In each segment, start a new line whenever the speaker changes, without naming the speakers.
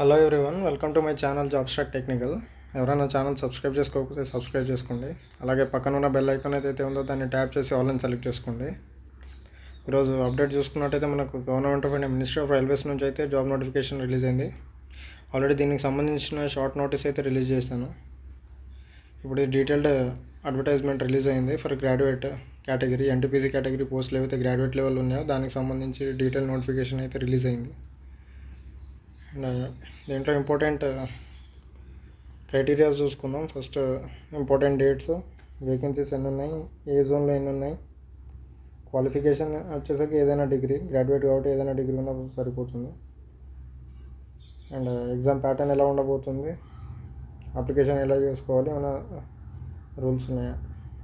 Hello everyone welcome to my channel job start technical ఎవరైనా channel subscribe చేసుకోకపోతే subscribe చేసుకోండి. అలాగే పక్కన ఉన్న బెల్ ఐకాన్ ఏదైతే ఉందో దాన్ని ట్యాప్ చేసి ఆన్లైన్ సెలెక్ట్ చేసుకోండి. ఈరోజు అప్డేట్ చూసుకున్నట్టయితే మనకు government of India ministry of railways నుంచి అయితే జాబ్ నోటిఫికేషన్ రిలీజ్ అయింది. ఆల్రెడీ దీనికి సంబంధించిన షార్ట్ నోటీస్ అయితే రిలీజ్ చేశాను. ఇప్పుడు డీటెయిల్డ్ అడ్వర్టైజ్మెంట్ రిలీజ్ అయింది for graduate category NTPC category పోస్టులు ఏవైతే గ్రాడ్యుయేట్ లెవెల్ ఉన్నాయో దానికి సంబంధించి డీటెయిల్ నోటిఫికేషన్ అయితే రిలీజ్ అయింది. దీంట్లో ఇంపార్టెంట్ క్రైటీరియాస్ చూసుకుందాం. ఫస్ట్ ఇంపార్టెంట్ డేట్స్ వేకెన్సీస్ ఎన్ని ఉన్నాయి ఏ జోన్లో ఎన్ని ఉన్నాయి క్వాలిఫికేషన్ వచ్చేసరికి ఏదైనా డిగ్రీ గ్రాడ్యుయేట్ కాబట్టి ఏదైనా డిగ్రీ ఉన్నా సరిపోతుంది. అండ్ ఎగ్జామ్ ప్యాటర్న్ ఎలా ఉండబోతుంది అప్లికేషన్ ఎలా చేసుకోవాలి ఏమైనా రూల్స్ ఉన్నాయా?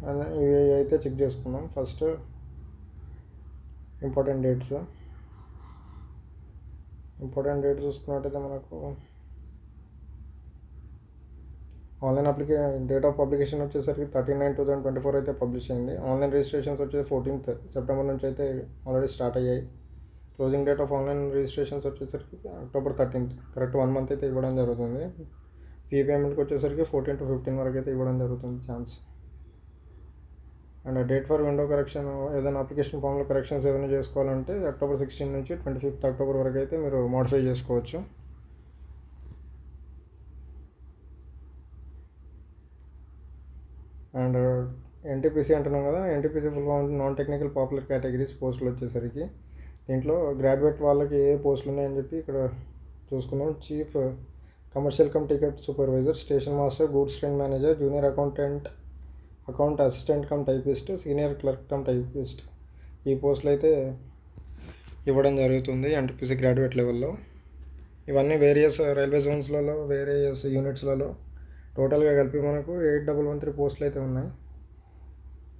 అండ్ ఇవి అయితే చెక్ చేసుకుందాం. First important dates important date చూసుకున్నట్టయితే మనకు ఆన్లైన్ అప్లికే డేట్ ఆఫ్ పబ్లికేషన్ వచ్చేసరికి thirty nine two thousand twenty four అయితే పబ్లిష్ అయింది. ఆన్లైన్ రిజిస్ట్రేషన్స్ వచ్చేసి ఫోర్టీన్త్ సెప్టెంబర్ నుంచి అయితే ఆల్రెడీ స్టార్ట్ అయ్యాయి. Closing date of online registrations వచ్చేసరికి October thirteenth correct one month అయితే ఇవ్వడం జరుగుతుంది. ఫీ పేమెంట్కి వచ్చేసరికి ఫోర్టీన్ టు ఫిఫ్టీన్ వరకు అయితే ఇవ్వడం జరుగుతుంది chance. And date for window correction ఏదైనా అప్లికేషన్ ఫామ్లో కరెక్షన్స్ ఏమైనా చేసుకోవాలంటే అక్టోబర్ సిక్స్టీన్ నుంచి ట్వంటీ ఫిఫ్త్ అక్టోబర్ వరకు అయితే మీరు మోడిఫై చేసుకోవచ్చు. అండ్ ఎన్టీపీసీ అంటున్నాం కదా NTPC full form non technical popular categories పోస్టులు వచ్చేసరికి దీంట్లో గ్రాడ్యుయేట్ వాళ్ళకి ఏ పోస్టులు ఉన్నాయని చెప్పి ఇక్కడ చూసుకున్నాం chief commercial cum ticket supervisor station master goods train manager junior accountant account assistant cum typist senior clerk cum typist. ఈ పోస్టులు అయితే ఇవ్వడం జరుగుతుంది ఎన్టీపీసీ గ్రాడ్యుయేట్ లెవెల్లో. ఇవన్నీ వేరియస్ రైల్వే జోన్స్లలో వేరియస్ యూనిట్స్లలో. టోటల్గా కలిపి మనకు ఎయిట్ డబల్ వన్ త్రీ పోస్టులు అయితే ఉన్నాయి.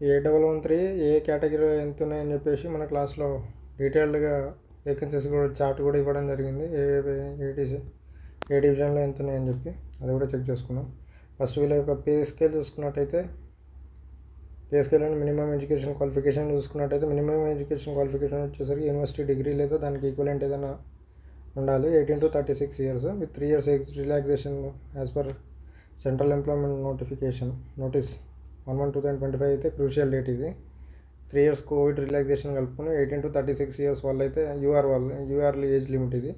ఈ ఎయిట్ డబల్ వన్ త్రీ ఏ కేటగిరీ ఎంత ఉన్నాయని చెప్పేసి మన క్లాస్లో డీటెయిల్డ్గా వేకెన్సీస్ కూడా చార్ట్ కూడా ఇవ్వడం జరిగింది. ఏ ఏ ఏ డివిజన్లో ఎంత ఉన్నాయని చెప్పి అది కూడా చెక్ చేసుకున్నాం. ఫస్ట్ వీళ్ళ యొక్క పే స్కేల్ చూసుకున్నట్టయితే పే మినిమం ఎడ్యుకేషన్ క్వాలిఫికేషన్ చూసుకున్నట్టయితే మినిమం ఎడ్యుకేషన్ క్వాలిఫికేషన్ వచ్చేసరికి యూనివర్సిటీ డిగ్రీ లేదా దానికి ఈక్వలెంట్ ఏదైనా ఉండాలి. Eighteen to thirty six years with three years ex relaxation as per central employment notification notice one one two thousand twenty five అయితే crucial date ఇది. Three years covid relaxation కలుపుకొని eighteen to thirty six years వాళ్ళు అయితే UR వాళ్ళు UR age limit ఇది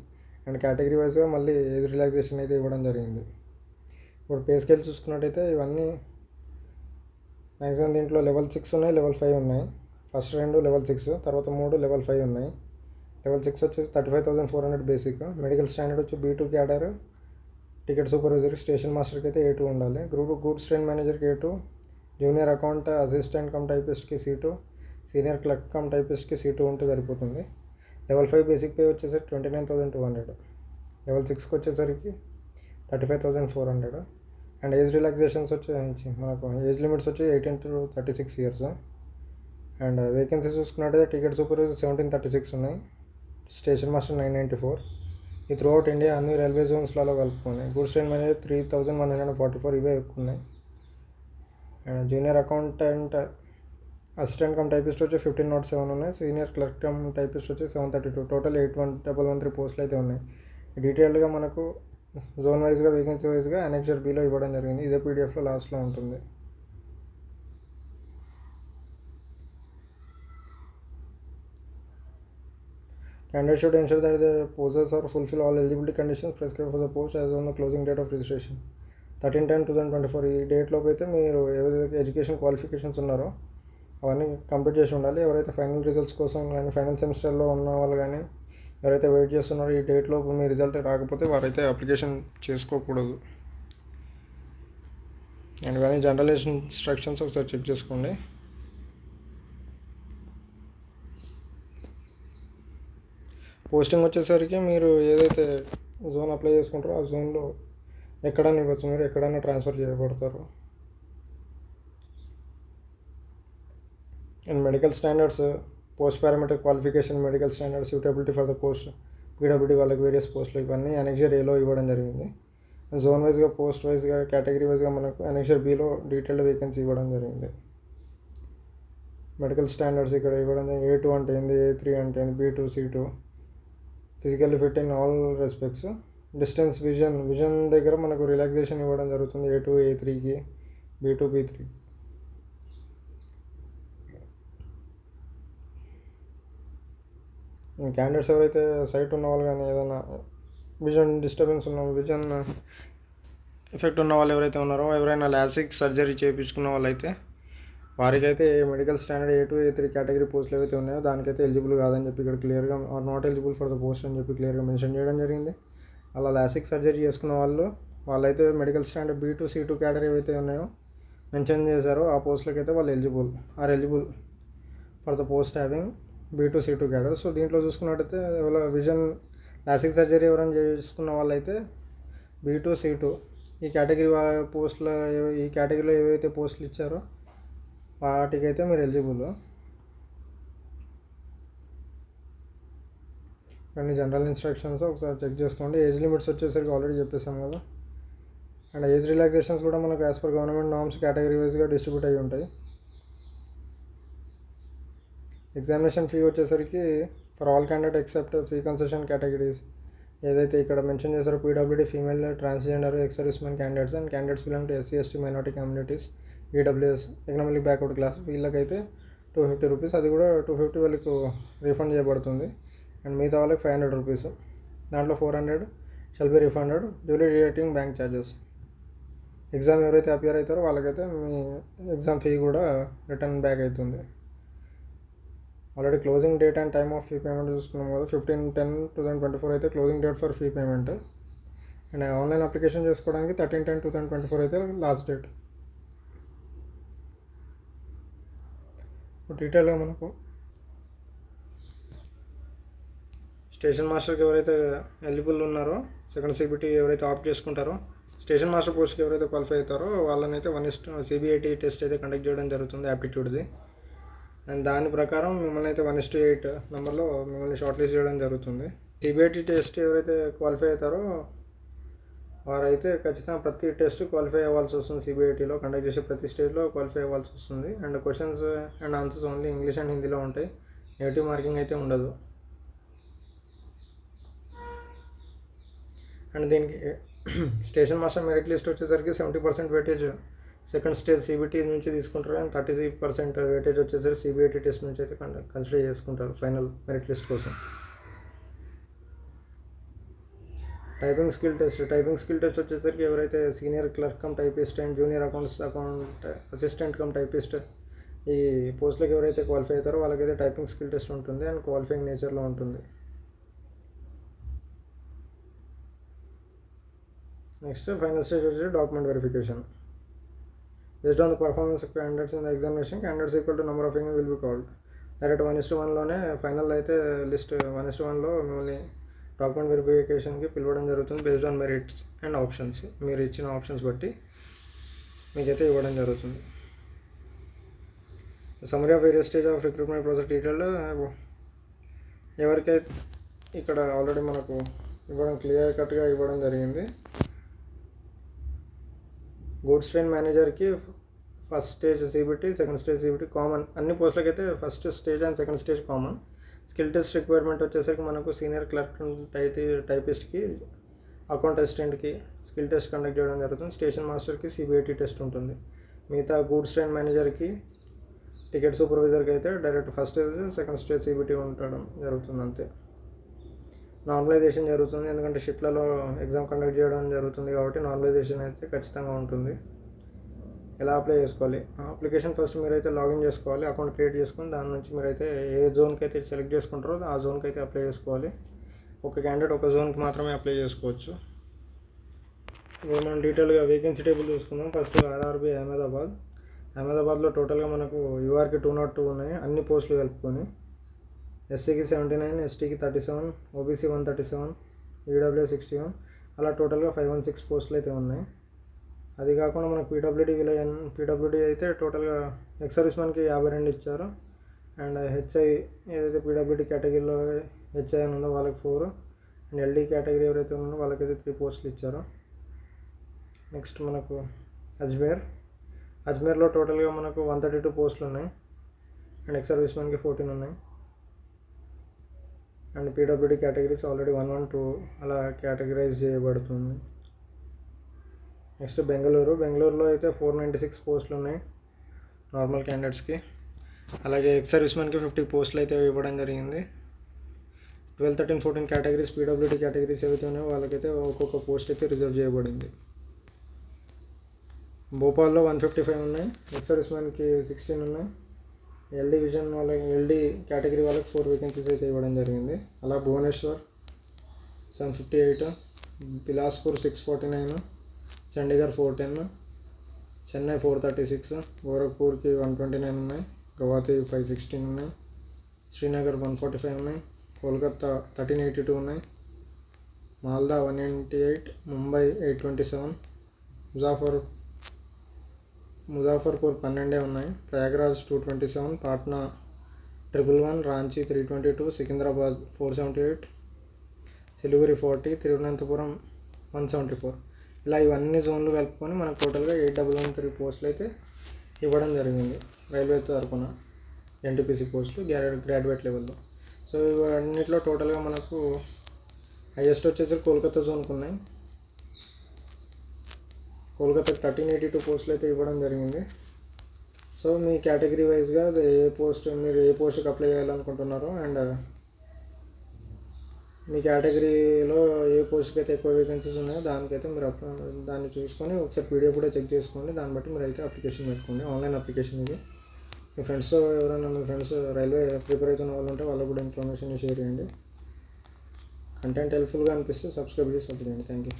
and category వైజ్గా మళ్ళీ age relaxation అయితే ఇవ్వడం జరిగింది. ఇప్పుడు పే స్కేల్ చూసుకున్నట్టయితే ఇవన్నీ మ్యాక్సిమం దీంట్లో లెవెల్ సిక్స్ ఉన్నాయి లెవెల్ ఫైవ్ ఉన్నాయి. ఫస్ట్ రెండు లెవెల్ సిక్స్ తర్వాత మూడు లెవెల్ ఫైవ్ ఉన్నాయి. లెవెల్ సిక్స్ వచ్చేసి thirty five thousand four hundred basic. Medical standard వచ్చి B two cadre ticket supervisor station మాస్టర్కి అయితే ఏ టూ ఉండాలి. గ్రూప్ గూడ్స్ ట్రైన్ మేనేజర్కి A two junior account assistant cum టైపిస్ట్కి C two senior clerk cum టైపిస్ట్కి C two ఉంటే సరిపోతుంది. Level five basic pay వచ్చేసరికి twenty nine thousand two hundred. Level సిక్స్కి వచ్చేసరికి thirty five thousand four hundred. And age relaxations వచ్చి మనకు age limits వచ్చి eighteen to thirty six years. And vacancies చూసుకున్నట్టయితే ticket super seventeen thirty six ఉన్నాయి. Station master nine ninety four. ఈ throughout India అన్ని railway జోన్స్లలో కలుపుకున్నాయి. Goods train manager three thousand one hundred forty four ఇవే ఎక్కువ ఉన్నాయి. And junior accountant assistant cum typist వచ్చి fifteen nought seven ఉన్నాయి. Senior clerk cum typist వచ్చి seven thirty two. Total eight one double one three పోస్టులు అయితే ఉన్నాయి. డీటెయిల్డ్గా మనకు జోన్ వైజ్గా వేకెన్సీ వైజ్గా అనెక్చర్ బీలో ఇవ్వడం జరిగింది. ఇదే పీడిఎఫ్లో లాస్ట్లో ఉంటుంది. Candidate should ensure that they possess or fulfill all eligibility conditions prescribed for the post as on the closing date of registration. Thirteen ten two thousand twenty four ఈ డేట్లోపు అయితే మీరు ఏవైతే ఎడ్యుకేషన్ క్వాలిఫికేషన్స్ ఉన్నారో అవన్నీ కంప్లీట్ చేసి ఉండాలి. ఎవరైతే ఫైనల్ రిజల్ట్స్ కోసం కానీ ఫైనల్ సెమిస్టర్లో ఉన్న వాళ్ళు కానీ ఎవరైతే వెయిట్ చేస్తున్నారో ఈ డేట్లోపు మీ రిజల్ట్ రాకపోతే వారైతే అప్లికేషన్ చేసుకోకూడదు. అండ్ కానీ జనరల్ ఇన్స్ట్రక్షన్స్ ఒకసారి చెక్ చేసుకోండి. పోస్టింగ్ వచ్చేసరికి మీరు ఏదైతే జోన్ అప్లై చేసుకుంటారో ఆ జోన్లో ఎక్కడైనా ఇవ్వచ్చు మీరు ఎక్కడైనా ట్రాన్స్ఫర్ చేయబడతారు. And medical standards post parametric qualification medical standard suitability for the post PWD వాళ్ళకి వేరియస్ పోస్టులు ఇవన్నీ అనెక్జర్ ఏలో ఇవ్వడం జరిగింది. జోన్ వైజ్గా పోస్ట్ వైజ్గా కేటగిరీ వైజ్గా మనకు అనెక్జర్ బీలో డీటెయిల్డ్ వేకెన్సీ ఇవ్వడం జరిగింది. మెడికల్ స్టాండర్డ్స్ ఇక్కడ ఇవ్వడం ఏ టూ అంటే ఏంది? ఏ త్రీ అంటే ఏంది? B two C two physical fit in all respects distance vision vision దగ్గర మనకు రిలాక్సేషన్ ఇవ్వడం జరుగుతుంది ఏ టూ ఏ త్రీకి B two B three candidates ఎవరైతే సైట్ ఉన్న వాళ్ళు కానీ ఏదైనా విజన్ డిస్టర్బెన్స్ ఉన్న విజన్ ఎఫెక్ట్ ఉన్న వాళ్ళు ఎవరైతే ఉన్నారో ఎవరైనా లాసిక్ సర్జరీ చేయించుకున్న వాళ్ళైతే వారికైతే medical standard A two A three category పోస్టులు ఏవైతే ఉన్నాయో దానికైతే ఎలిజిబుల్ కాదని చెప్పి ఇక్కడ క్లియర్గా are not eligible for the post అని చెప్పి క్లియర్గా మెన్షన్ చేయడం జరిగింది. అలా లాసిక్ సర్జరీ చేసుకున్న వాళ్ళు వాళ్ళైతే medical standard B two C two category ఏవైతే ఉన్నాయో మెన్షన్ చేశారో ఆ పోస్టులకైతే వాళ్ళు eligible are eligible for the post having B two C two cadre. So దీంట్లో చూసుకున్నట్టయితే ఎవరో విజన్ ప్లాస్టిక్ సర్జరీ ఎవరైనా చేసుకున్న వాళ్ళైతే బీ టూ సీ టూ. ఈ కేటగిరీ పోస్టుల ఈ కేటగిరీలో ఏవైతే పోస్టులు ఇచ్చారో వాటికైతే మీరు ఎలిజిబుల్. అండ్ జనరల్ ఇన్స్ట్రక్షన్స్ ఒకసారి చెక్ చేసుకోండి. ఏజ్ లిమిట్స్ వచ్చేసరికి ఆల్రెడీ చెప్పేసాం కదా. అండ్ ఏజ్ రిలాక్సేషన్స్ కూడా మనకు as per government norms category వైజ్గా డిస్ట్రిబ్యూట్ అయ్యి ఉంటాయి. ఎగ్జామినేషన్ ఫీ వచ్చేసరికి for all candidate except fee concession categories. ఏదైతే ఇక్కడ మెన్షన్ చేశారో PWD female transgender ex servicemen candidates and candidates belong to SC ST minority communities EWS economic backward class వీళ్ళకైతే two fifty rupees. అది కూడా two fifty వాళ్ళకు refund చేయబడుతుంది. And మిగతా వాళ్ళకి ఫైవ్ హండ్రెడ్ రూపీస్. దాంట్లో four hundred shall be refunded. Duly relating bank charges. Exam ఎవరైతే appear అవుతారో వాళ్ళకైతే మీ ఎగ్జామ్ ఫీ కూడా రిటర్న్ బ్యాక్ అవుతుంది. Already closing date and time of fee payment చూసుకున్నాం కదా fifteen ten two thousand twenty four అయితే closing date for fee payment. And online application చేసుకోవడానికి thirteen ten two thousand twenty four అయితే last date. డీటెయిల్గా మనకు station మాస్టర్కి ఎవరైతే eligible ఉన్నారో సెకండ్ సిబిటీ ఎవరైతే ఆప్ట్ చేసుకుంటారో స్టేషన్ మాస్టర్ పోస్ట్కి ఎవరైతే క్వాలిఫై అవుతారో వాళ్ళని అయితే one is to CBAT test అయితే కండక్ట్ చేయడం జరుగుతుంది యాప్టిట్యూడ్ది. అండ్ దాని ప్రకారం మిమ్మల్ని అయితే వన్ ఇస్ టు ఎయిట్ నెంబర్లో మిమ్మల్ని షార్ట్ లిస్ట్ చేయడం జరుగుతుంది. సిబిఐటి టెస్ట్ ఎవరైతే క్వాలిఫై అవుతారో వారైతే ఖచ్చితంగా ప్రతి టెస్ట్ క్వాలిఫై అవ్వాల్సి వస్తుంది సిబిఐటీలో కండక్ట్ చేసే ప్రతి స్టేజ్లో క్వాలిఫై అవ్వాల్సి వస్తుంది. And questions and answers only English and హిందీలో ఉంటాయి. నెగిటివ్ మార్కింగ్ అయితే ఉండదు. అండ్ దీనికి స్టేషన్ మాస్టర్ మెరిట్ లిస్ట్ వచ్చేసరికి seventy percent weightage second stage CBT నుంచి తీసుకుంటారు అండ్ థర్టీ పర్సెంట్ వెయిటేజ్ వచ్చేసరికి సిబిఐటీ టెస్ట్ నుంచి అయితే కన్సిడర్ చేసుకుంటారు ఫైనల్ మెరిట్ లిస్ట్ కోసం. Typing skill test typing skill test వచ్చేసరికి ఎవరైతే senior clerk cum typist and junior accounts account assistant cum typist ఈ పోస్ట్లకు ఎవరైతే క్వాలిఫై అవుతారో వాళ్ళకైతే టైపింగ్ స్కిల్ టెస్ట్ ఉంటుంది అండ్ క్వాలిఫైయింగ్ నేచర్లో ఉంటుంది. నెక్స్ట్ ఫైనల్ స్టేజ్ వచ్చేసి document verification based on the performance of candidates in the examination candidates equal to number of ing will be called direct one is to వన్లోనే final అయితే list one is to వన్లో మిమ్మల్ని document వెరిఫికేషన్కి పిలవడం జరుగుతుంది based on merits and options మీరు ఇచ్చిన options బట్టి మీకైతే ఇవ్వడం జరుగుతుంది. Summary of various stage of recruitment process detail ఎవరికైతే ఇక్కడ ఆల్రెడీ మనకు ఇవ్వడం క్లియర్ కట్గా ఇవ్వడం జరిగింది గూడ్స్ ట్రైన్ మేనేజర్కి first stage CBT second stage CBT common. అన్ని పోస్టులకి అయితే first stage and second stage common. Skill test requirement వచ్చేసరికి మనకు సీనియర్ క్లర్క్ టైపి టైపిస్ట్కి అకౌంట్ అసిస్టెంట్కి స్కిల్ టెస్ట్ కండక్ట్ చేయడం జరుగుతుంది. స్టేషన్ మాస్టర్కి సిబిఐటీ టెస్ట్ ఉంటుంది. మిగతా గూడ్స్ ట్రైన్ మేనేజర్కి టికెట్ సూపర్వైజర్కి అయితే direct first stage second stage CBT ఉండడం జరుగుతుంది అంతే నార్మలైజేషన్ జరుగుతుంది. ఎందుకంటే షిప్లలో ఎగ్జామ్ కండక్ట్ చేయడం జరుగుతుంది కాబట్టి నార్మలైజేషన్ అయితే ఖచ్చితంగా ఉంటుంది. ఎలా అప్లై చేసుకోవాలి? అప్లికేషన్ ఫస్ట్ మీరైతే లాగిన్ చేసుకోవాలి అకౌంట్ క్రియేట్ చేసుకొని దాని నుంచి మీరైతే ఏ జోన్కి అయితే సెలెక్ట్ చేసుకుంటారో ఆ జోన్కి అయితే అప్లై చేసుకోవాలి. ఒక క్యాండిడేట్ ఒక జోన్కి మాత్రమే అప్లై చేసుకోవచ్చు. ఇప్పుడు మనం డీటెయిల్గా వేకెన్సీ టేబుల్ చూసుకుందాం. First RRB Ahmedabad. అహ్మదాబాద్లో టోటల్గా మనకు యూఆర్కి టూ నాట్ టూ ఉన్నాయి. అన్ని పోస్టులు కలుపుకొని ఎస్సీకి సెవెంటీ నైన్ ఎస్టీకి thirty seven OBC one thirty seven EW sixty one అలా టోటల్గా ఫైవ్ వన్ సిక్స్ పోస్టులు అయితే ఉన్నాయి. అది కాకుండా మనకు పీడబ్ల్యూడీ విలయన్ పీడబ్ల్యూడీ అయితే టోటల్గా ఎక్స్ సర్వీస్ మనకి యాభై రెండు ఇచ్చారు. అండ్ హెచ్ఐ ఏదైతే పీడబ్ల్యూడీ కేటగిరీలో హెచ్ఐ అని ఉందో వాళ్ళకి ఫోర్ అండ్ ఎల్డీ కేటగిరీ ఎవరైతే ఉన్నారో వాళ్ళకైతే త్రీ పోస్టులు ఇచ్చారు. నెక్స్ట్ మనకు అజ్మేర్. అజ్మేర్లో టోటల్గా మనకు వన్ థర్టీ టూ పోస్టులు ఉన్నాయి. అండ్ ఎక్స్ సర్వీస్ మ్యాన్కి ఫోర్టీన్ ఉన్నాయి. And PWD categories already one one two అలా కేటగిరైజ్ చేయబడుతుంది. నెక్స్ట్ బెంగళూరు. బెంగళూరులో అయితే ఫోర్ నైంటీ సిక్స్ పోస్టులు ఉన్నాయి నార్మల్ క్యాండిడేట్స్కి. అలాగే ఎక్స్ సర్వీస్మెన్కి ఫిఫ్టీ పోస్టులు అయితే ఇవ్వడం జరిగింది. Twelve thirteen fourteen categories PWD categories ఏవైతే ఉన్నాయో వాళ్ళకైతే ఒక్కొక్క పోస్ట్ అయితే రిజర్వ్ చేయబడింది. భోపాల్లో వన్ ఫిఫ్టీ ఫైవ్ ఉన్నాయి. ఎక్స్ సర్వీస్మెన్కి సిక్స్టీన్ ఉన్నాయి. ఎల్ డివిజన్ వాళ్ళకి ఎల్డి కేటగిరీ వాళ్ళకి ఫోర్ వేకెన్సీస్ అయితే ఇవ్వడం జరిగింది. అలా Bhubaneswar seven fifty eight Bilaspur six forty nine Chandigarh four ten Chennai four thirty six గోరఖ్పూర్కి one twenty nine ఉన్నాయి గౌహతి ఫైవ్ సిక్స్టీన్ ఉన్నాయి శ్రీనగర్ వన్ ఫార్టీ ఫైవ్ ఉన్నాయి కోల్కత్తా థర్టీన్ ఎయిటీ టూ ఉన్నాయి Malda one eighty eight Mumbai eight twenty seven Muzaffar Muzaffarpur పన్నెండే ఉన్నాయి. Prayagraj two twenty seven Patna triple one Ranchi three twenty two Secunderabad four seventy eight Siliguri forty Thiruvananthapuram one seventy four. ఇలా ఇవన్నీ జోన్లు కలుపుకొని మనకు టోటల్గా eight double one three పోస్టులు అయితే ఇవ్వడం జరిగింది. రైల్వే తరఫున ఎన్టీపీసీ పోస్టులు గ్రాడ్యుయేట్ గ్రాడ్యుయేట్ లెవెల్లో. సో ఇవన్నిట్లో టోటల్గా మనకు హైయెస్ట్ వచ్చేసి కోల్కతా జోన్కి ఉన్నాయి. కోల్కతాకి థర్టీన్ ఎయిటీ టూ పోస్టులు అయితే ఇవ్వడం జరిగింది. సో మీ కేటగిరీ వైజ్గా ఏ పోస్ట్ మీరు ఏ పోస్ట్కి అప్లై చేయాలనుకుంటున్నారో అండ్ uh, మీ కేటగిరీలో ఏ పోస్ట్కి అయితే ఎక్కువ వేకెన్సీస్ ఉన్నాయో దానికైతే మీరు అప్లై దాన్ని చూసుకొని ఒకసారి పీడిఎఫ్ కూడా చెక్ చేసుకోండి. దాన్ని బట్టి మీరు అయితే అప్లికేషన్ పెట్టుకోండి. ఆన్లైన్ అప్లికేషన్ ఇది. మీ ఫ్రెండ్స్ ఎవరైనా మీ ఫ్రెండ్స్ రైల్వే ప్రిపేర్ అవుతున్న వాళ్ళు ఉంటే వాళ్ళకు కూడా ఇన్ఫర్మేషన్ షేర్ చేయండి. కంటెంట్ హెల్ప్ఫుల్గా అనిపిస్తే సబ్స్క్రైబ్ చేసి సపోర్ట్ చేయండి. Thank you